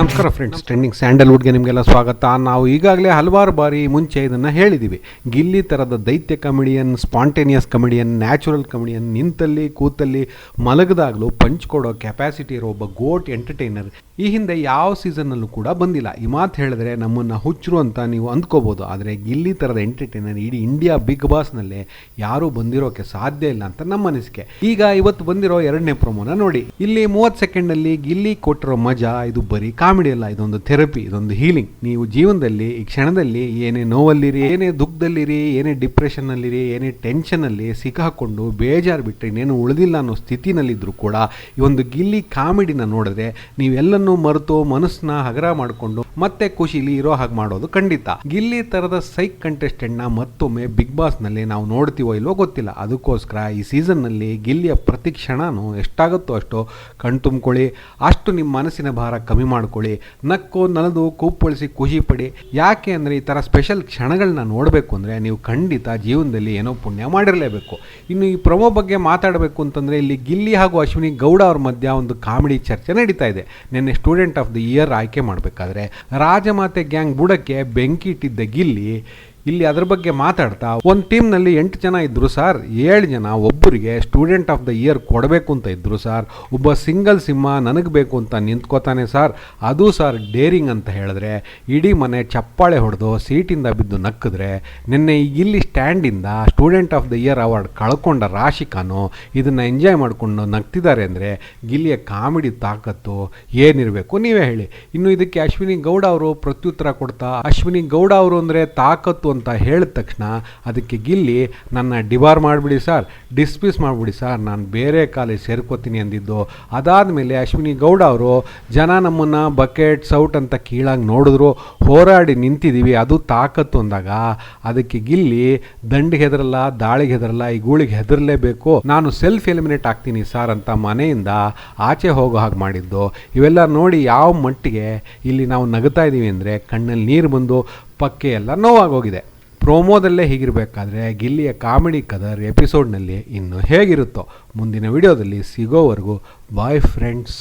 ನಮಸ್ಕಾರ friends trending ಸ್ಯಾಂಡಲ್ವುಡ್ಗೆ ನಿಮಗೆಲ್ಲ ಸ್ವಾಗತ. ನಾವು ಈಗಾಗಲೇ ಹಲವಾರು ಬಾರಿ ಮುಂಚೆ ಇದನ್ನು ಹೇಳಿದ್ದೀವಿ ಗಿಲ್ಲಿ ಥರದ ದೈತ್ಯ comedian spontaneous comedian natural comedian ನಿಂತಲ್ಲಿ, ಕೂತಲ್ಲಿ, ಮಲಗದಾಗಲೂ ಪಂಚ್ ಕೊಡೋ ಕೆಪಾಸಿಟಿ ಇರೋ ಒಬ್ಬ ಗೋಟ್ ಎಂಟರ್ಟೈನರ್ ಈ ಹಿಂದೆ ಯಾವ ಸೀಸನ್ನಲ್ಲೂ ಕೂಡ ಬಂದಿಲ್ಲ. ಈ ಮಾತು ಹೇಳಿದ್ರೆ ನಮ್ಮನ್ನು ಹುಚ್ಚರು ಅಂತ ನೀವು ಅಂದ್ಕೋಬೋದು. ಆದರೆ ಗಿಲ್ಲಿ ಥರದ ಎಂಟರ್ಟೈನರ್ ಇಡೀ ಇಂಡಿಯಾ ಬಿಗ್ ಬಾಸ್ನಲ್ಲೇ ಯಾರೂ ಬಂದಿರೋಕ್ಕೆ ಸಾಧ್ಯ ಇಲ್ಲ ಅಂತ ನಮ್ಮ ಅನಿಸಿಕೆ. ಈಗ ಇವತ್ತು ಬಂದಿರೋ ಎರಡನೇ ಪ್ರೊಮೋನ ನೋಡಿ. ಇಲ್ಲಿ ಮೂವತ್ತು ಸೆಕೆಂಡಲ್ಲಿ ಗಿಲ್ಲಿ ಕೊಟ್ಟಿರೋ ಮಜಾ, ಇದು ಬರೀ ಕಾಮಿಡಿ ಅಲ್ಲ, ಇದೊಂದು ಥೆರಪಿ, ಇದೊಂದು ಹೀಲಿಂಗ್ ನೀವು ಜೀವನದಲ್ಲಿ, ಈ ಕ್ಷಣದಲ್ಲಿ ಏನೇ ನೋವಲ್ಲಿರಿ, ಏನೇ ದುಃಖದಲ್ಲಿರಿ, ಏನೇ ಡಿಪ್ರೆಷನ್ನಲ್ಲಿರಿ ಏನೇ ಟೆನ್ಷನಲ್ಲಿ ಸಿಕ್ಕಾಕೊಂಡು ಬೇಜಾರು ಬಿಟ್ಟರೆ ಇನ್ನೇನು ಉಳಿದಿಲ್ಲ ಅನ್ನೋ ಸ್ಥಿತಿನಲ್ಲಿದ್ದರೂ ಕೂಡ ಈ ಒಂದು ಗಿಲ್ಲಿ ಕಾಮಿಡಿನ ನೋಡಿದ್ರೆ ನೀವೆಲ್ಲನೂ ಮರೆತು ಮನಸ್ಸನ್ನ ಹಗರ ಮಾಡಿಕೊಂಡು ಮತ್ತೆ ಖುಷಿಲಿ ಇರೋ ಹಾಗೆ ಮಾಡೋದು ಖಂಡಿತ. ಗಿಲ್ಲಿ ಥರದ ಸೈಕ್ ಕಂಟೆಸ್ಟೆಂಟ್ನ ಮತ್ತೊಮ್ಮೆ ಬಿಗ್ ಬಾಸ್ನಲ್ಲಿ ನಾವು ನೋಡ್ತೀವೋ ಇಲ್ವೋ ಗೊತ್ತಿಲ್ಲ. ಅದಕ್ಕೋಸ್ಕರ ಈ ಸೀಸನ್ನಲ್ಲಿ ಗಿಲ್ಲಿಯ ಪ್ರತಿ ಕ್ಷಣನೂ ಎಷ್ಟಾಗುತ್ತೋ ಅಷ್ಟು ಕಣ್ ತುಂಬ್ಕೊಳ್ಳಿ ಅಷ್ಟು ನಿಮ್ಮ ಮನಸ್ಸಿನ ಭಾರ ಕಮ್ಮಿ ಮಾಡ್ಕೊಳ್ಳಿ. ನಕ್ಕು ನಲದು ಕೂಪ್ಪಳಿಸಿ ಖುಷಿ ಪಡಿ. ಯಾಕೆ ಅಂದರೆ ಈ ಥರ ಸ್ಪೆಷಲ್ ಕ್ಷಣಗಳನ್ನ ನೋಡಬೇಕು ಅಂದರೆ ನೀವು ಖಂಡಿತ ಜೀವನದಲ್ಲಿ ಏನೋ ಪುಣ್ಯ ಮಾಡಿರಲೇಬೇಕು. ಇನ್ನು ಈ ಪ್ರಮೋ ಬಗ್ಗೆ ಮಾತಾಡಬೇಕು ಅಂತಂದರೆ ಇಲ್ಲಿ ಗಿಲ್ಲಿ ಹಾಗೂ ಅಶ್ವಿನಿ ಗೌಡ ಅವ್ರ ಮಧ್ಯ ಒಂದು ಕಾಮಿಡಿ ಚರ್ಚೆ ನಡೀತಾ ಇದೆ. ನಿನ್ನೆ ಸ್ಟೂಡೆಂಟ್ ಆಫ್ ದಿ ಇಯರ್ ಆಯ್ಕೆ ಮಾಡಬೇಕಾದ್ರೆ. ರಾಜಮಾತೆ ಗ್ಯಾಂಗ್ ಬುಡಕ್ಕೆ ಬೆಂಕಿ ಇಟ್ಟಿದ್ದ ಗಿಲ್ಲಿ ಇಲ್ಲಿ ಅದ್ರ ಬಗ್ಗೆ ಮಾತಾಡ್ತಾ ಒಂದು ಟೀಮ್ನಲ್ಲಿ ಎಂಟು ಜನ ಇದ್ದರು ಸರ್, ಏಳು ಜನ ಒಬ್ಬರಿಗೆ ಸ್ಟೂಡೆಂಟ್ ಆಫ್ ದ ಇಯರ್ ಕೊಡಬೇಕು ಅಂತ ಇದ್ದರು ಸರ್. ಒಬ್ಬ ಸಿಂಗಲ್ ಸಿಂಹ ನನಗೆ ಬೇಕು ಅಂತ ನಿಂತ್ಕೋತಾನೆ ಸರ್. ಅದು ಸರ್ ಡೇರಿಂಗ್ ಅಂತ ಹೇಳಿದ್ರೆ, ಇಡೀ ಮನೆ ಚಪ್ಪಾಳೆ ಹೊಡೆದು ಸೀಟಿಂದ ಬಿದ್ದು ನಕ್ಕಿದ್ರೆ, ನಿನ್ನೆ ಇಲ್ಲಿ ಸ್ಟ್ಯಾಂಡಿಂದ student of the year award ಕಳ್ಕೊಂಡ ರಾಶಿಕಾನು ಇದನ್ನು ಎಂಜಾಯ್ ಮಾಡಿಕೊಂಡು ನಗ್ತಿದ್ದಾರೆ ಅಂದರೆ, ಗಿಲ್ಲಿಯ ಕಾಮಿಡಿ ತಾಕತ್ತು ಏನಿರಬೇಕು ನೀವೇ ಹೇಳಿ. ಇನ್ನು ಇದಕ್ಕೆ ಅಶ್ವಿನಿ ಗೌಡ ಅವರು ಪ್ರತ್ಯುತ್ತರ ಕೊಡ್ತಾ, ಅಶ್ವಿನಿ ಗೌಡ ಅವರು ಅಂದರೆ ತಾಕತ್ತು ಅಂತ ಹೇಳಿದ ತಕ್ಷಣ ಅದಕ್ಕೆ ಗಿಲ್ಲಿ, ನನ್ನ ಡಿಬಾರ್ ಮಾಡಿಬಿಡಿ ಸರ್, ಡಿಸ್ಮಿಸ್ ಮಾಡಿಬಿಡಿ ಸರ್, ನಾನು ಬೇರೆ ಕಾಲೇಜ್ ಸೇರ್ಕೋತೀನಿ ಅಂದಿದ್ದು. ಅದಾದ ಮೇಲೆ ಅಶ್ವಿನಿ ಗೌಡ ಅವರು, ಜನ ನಮ್ಮನ್ನು ಬಕೆಟ್, ಸೌಟ್ ಅಂತ ಕೀಳಾಗಿ ನೋಡಿದ್ರು. ಹೋರಾಡಿ ನಿಂತಿದ್ದೀವಿ ಅದು ತಾಕತ್ತು ಅಂದಾಗ. ಅದಕ್ಕೆ ಗಿಲ್ಲಿ ದಂಡಿಗೆ ಹೆದರಲ್ಲ ದಾಳಿಗೆ ಹೆದರಲ್ಲ, ಈ ಗೂಳಿಗೆ ಹೆದರಲೇಬೇಕು. ನಾನು ಸೆಲ್ಫ್ ಎಲಿಮಿನೇಟ್ ಆಗ್ತೀನಿ ಸರ್ ಅಂತ ಮನೆಯಿಂದ ಆಚೆ ಹೋಗೋ ಹಾಗೆ ಮಾಡಿದ್ದು. ಇವೆಲ್ಲ ನೋಡಿ ಯಾವ ಮಟ್ಟಿಗೆ ಇಲ್ಲಿ ನಾವು ನಗ್ತಾ ಇದ್ದೀವಿ ಅಂದರೆ ಕಣ್ಣಲ್ಲಿ ನೀರು ಬಂದು ಪಕ್ಕೆ ಎಲ್ಲ ನೋವಾಗೋಗಿದೆ. ಪ್ರೋಮೋದಲ್ಲೇ ಹೀಗಿರಬೇಕಾದ್ರೆ ಗಿಲ್ಲಿಯ ಕಾಮಿಡಿ ಕದರ್ ಎಪಿಸೋಡ್ನಲ್ಲಿ ಇನ್ನು ಹೇಗಿರುತ್ತೋ ಮುಂದಿನ ವಿಡಿಯೋದಲ್ಲಿ ಸಿಗೋವರೆಗೂ ಬಾಯ್ ಫ್ರೆಂಡ್ಸ್